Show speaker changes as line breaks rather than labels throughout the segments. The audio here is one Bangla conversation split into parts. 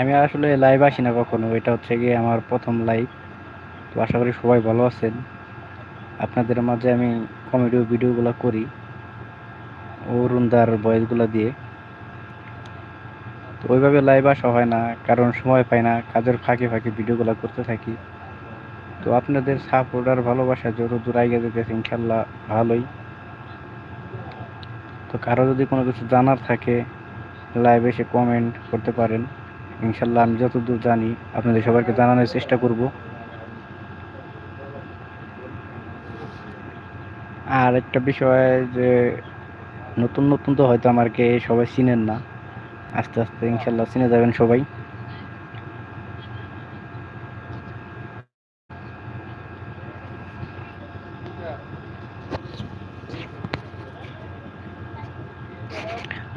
আমি আসলে লাইভ আসি না কখনো। এটা হচ্ছে গিয়ে আমার প্রথম লাইভ তো আশা করি সবাই ভালো আছেন। আপনাদের মাঝে আমি কমেডি ভিডিওগুলো করি। অরুণদার ভয়েসগুলো দিয়ে। তো ওইভাবে লাইভ আসা হয় না, কারণ সময় পাই না, কাজের ফাঁকে ফাঁকে ভিডিওগুলো করতে থাকি। তো আপনাদের সাপোর্ট আর ভালোবাসা যত দূর আগে যেতেছে ইনশাল্লাহ ভালোই। তো কারও যদি কোনো কিছু জানার থাকে লাইভ এসে কমেন্ট করতে পারেন। ইনশাল্লাহ আমি যতদূর জানি আপনাদের সবাইকে জানানোর চেষ্টা করব। আর একটা বিষয় যে নতুন নতুন তো হয়তো আমাকে সবাই চিনেন না। আস্তে আস্তে ইনশাল্লাহ চিনে যাবেন সবাই।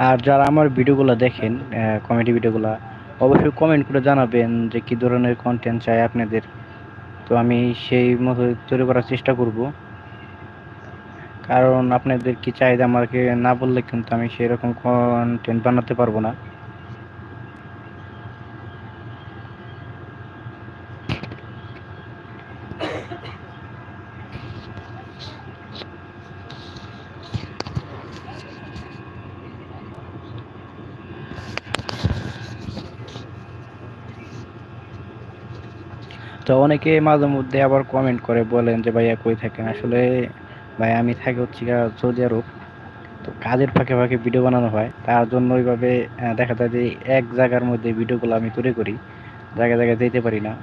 আর যারা আমার ভিডিওগুলো দেখেন কমেডি ভিডিওগুলো অবশ্যই কমেন্ট করে জানাবেন যে কি ধরনের কন্টেন্ট চাই আপনাদের। তো আমি সেই মতো তৈরি করার চেষ্টা করব। কারণ আপনাদের কি চাহিদা আমাকে না বললে কিন্তু আমি সেরকম কন্টেন্ট বানাতে পারব না। তো অনেকে মাঝে মধ্যে আবার কমেন্ট করে বলেন যে, ভাইয়া কই থাকেন? আসলে ভাই, আমি থাকি হচ্ছে সৌদি আরব। তো কাজের ফাঁকে ফাঁকে ভিডিও বানানো হয়। তার জন্য ওইভাবে দেখা যায় যে এক জায়গার মধ্যে ভিডিওগুলো আমি তৈরি করি। জায়গায় জায়গায় যেতে পারি না।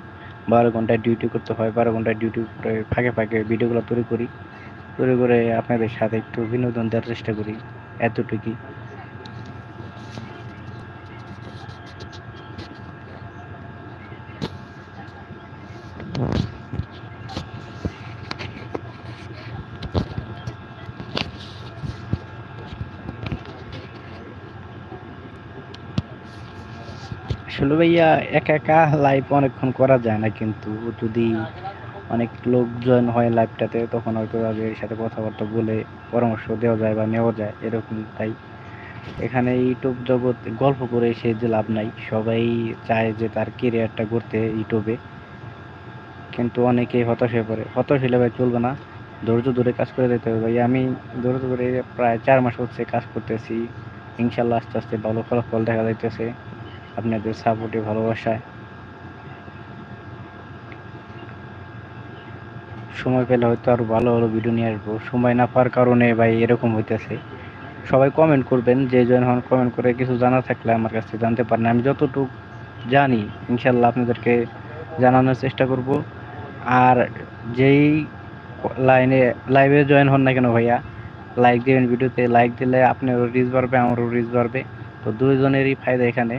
বারো ঘন্টায় ডিউটি করতে হয়। বারো ঘন্টায় ডিউটি করে ফাঁকে ফাঁকে ভিডিওগুলো তৈরি করি। তৈরি করে আপনাদের সাথে একটু বিনোদন দেওয়ার চেষ্টা করি। এতটুকুই। আসলে ভাইয়া, একা একা লাইভ অনেকক্ষণ করা যায় না কিন্তু যদি অনেক লোক জয়েন হয় লাইভটাতে তখন হয়তো তাদের সাথে কথাবার্তা বলে পরামর্শ দেওয়া যায় বা নেওয়া যায় এরকম। তাই এখানে ইউটিউব জগৎ গল্প করে সে যে লাভ নাই, সবাই চায় যে তার কেরিয়ারটা করতে ইউটিউবে। কিন্তু অনেকেই হতাশ হয়ে পড়ে। হতাশ হলে ভাই চলবে না। ধৈর্য ধরে কাজ করে যেতে হবে ভাই আমি ধৈর্য ধরে প্রায় চার মাস হচ্ছে কাজ করতেছি। ইনশাল্লাহ আস্তে আস্তে ভালো ফলাফল দেখা যাইতেছে। আপনাদের সাপোর্টে ভালোবাসায়। সময় পেলে হয়তো আরও ভালো ভালো ভিডিও নিয়ে আসব। সময় না পাওয়ার কারণে ভাই এরকম হইতেছে। সবাই কমেন্ট করবেন, যে জন হন কমেন্ট করে কিছু জানা থাকলে আমার কাছে জানতে পারেন। আমি যতটুকু জানি ইনশাল্লাহ আপনাদেরকে জানানোর চেষ্টা করব। আর যেই লাইনে লাইভে জয়েন হন না কেন ভাইয়া লাইক দেবেন ভিডিওতে লাইক দিলে আপনারও রিচ বাড়বে, আমারও রিচ বাড়বে। তো দুইজনেরই ফায়দা এখানে।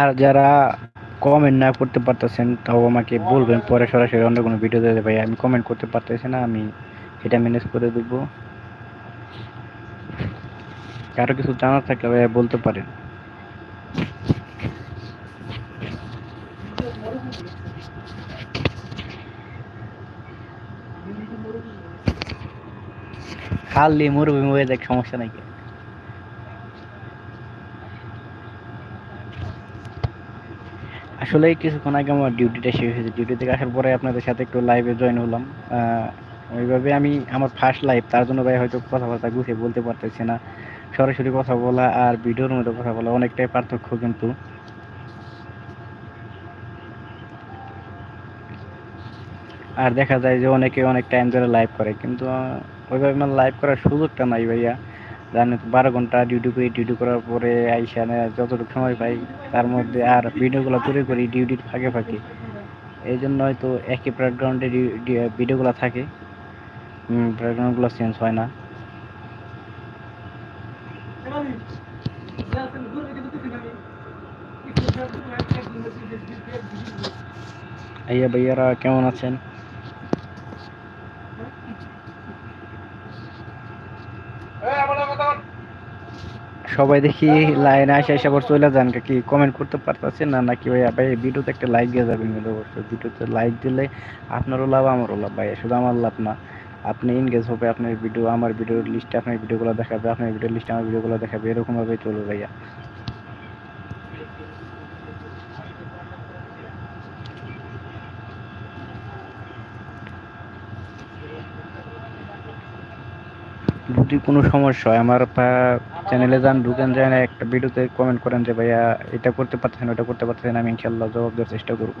আর যারা কমেন্ট না করতে পারতেছেন, তাও আমাকে বলবেন। পরে সরাসরি অন্য কোনো ভিডিও দিতে ভাই, আমি কমেন্ট করতে পারতেছি না, আমি এটা ম্যানেজ করে দেবো কারও কিছু জানার থাকলে ভাই, বলতে পারেন। খালি মরুভূমি হয়ে দেখ, সমস্যা নাই। আসলে কিছুক্ষণ আগে আমার ডিউটিটা শেষ হয়েছে। ডিউটি থেকে আসার পরে আপনাদের সাথে একটু লাইভে জয়েন হলাম। ওইভাবে আমি আমার ফার্স্ট লাইভ তার জন্য ভাই হয়তো কথাবার্তা গুছিয়ে বলতে পারতেছি না। সরাসরি কথা বলা আর ভিডিওর মধ্যে কথা বলা অনেকটাই পার্থক্য কিন্তু। আর দেখা যায় যে অনেকে অনেক টাইম ধরে লাইভ করে, কিন্তু ওইভাবে আমার লাইভ করার সুযোগটা নাই ভাইয়া। জানি বারো ঘণ্টা ডিউটি করি ডিউটি করার পরে আইসা যতটুকু সময় পাই, তার মধ্যে আর ভিডিওগুলো তৈরি করি ডিউটির ফাঁকে ফাঁকে। এই জন্য হয়তো একই ব্যাকগ্রাউন্ডে ভিডিওগুলো থাকে। ব্যাকগ্রাউন্ডগুলো চেঞ্জ হয় না। আইয়া ভাইয়ারা কেমন আছেন? সবাই দেখি লাইনে আসে এসে আবার চলে যান, কি কমেন্ট করতে পারতেছেন না, নাকি ভাই ভাই, ভিডিওতে একটা লাইক দিয়ে যাবেন কিন্তু অবশ্যই। ভিডিওতে লাইক দিলে আপনারও লাভ, আমারও লাভ। ভাই শুধু আমার লাভ না, আপনি ইনগেজ হবে, আপনার ভিডিও আমার ভিডিওর লিস্টে আপনার ভিডিওগুলো দেখাবে, আপনার ভিডিওর লিস্টে আমার ভিডিওগুলো দেখাবে এরকম ভাবে চলবে ভাইয়া। যদি কোনো সমস্যা হয়, আমার চ্যানেলে যান, ঢুকেন যায় না, একটা ভিডিওতে কমেন্ট করেন যে, ভাইয়া, এটা করতে পারতেছেন, ওটা করতে পারতেছেন, আমি ইনশাল্লাহ জবাব দেওয়ার চেষ্টা করব।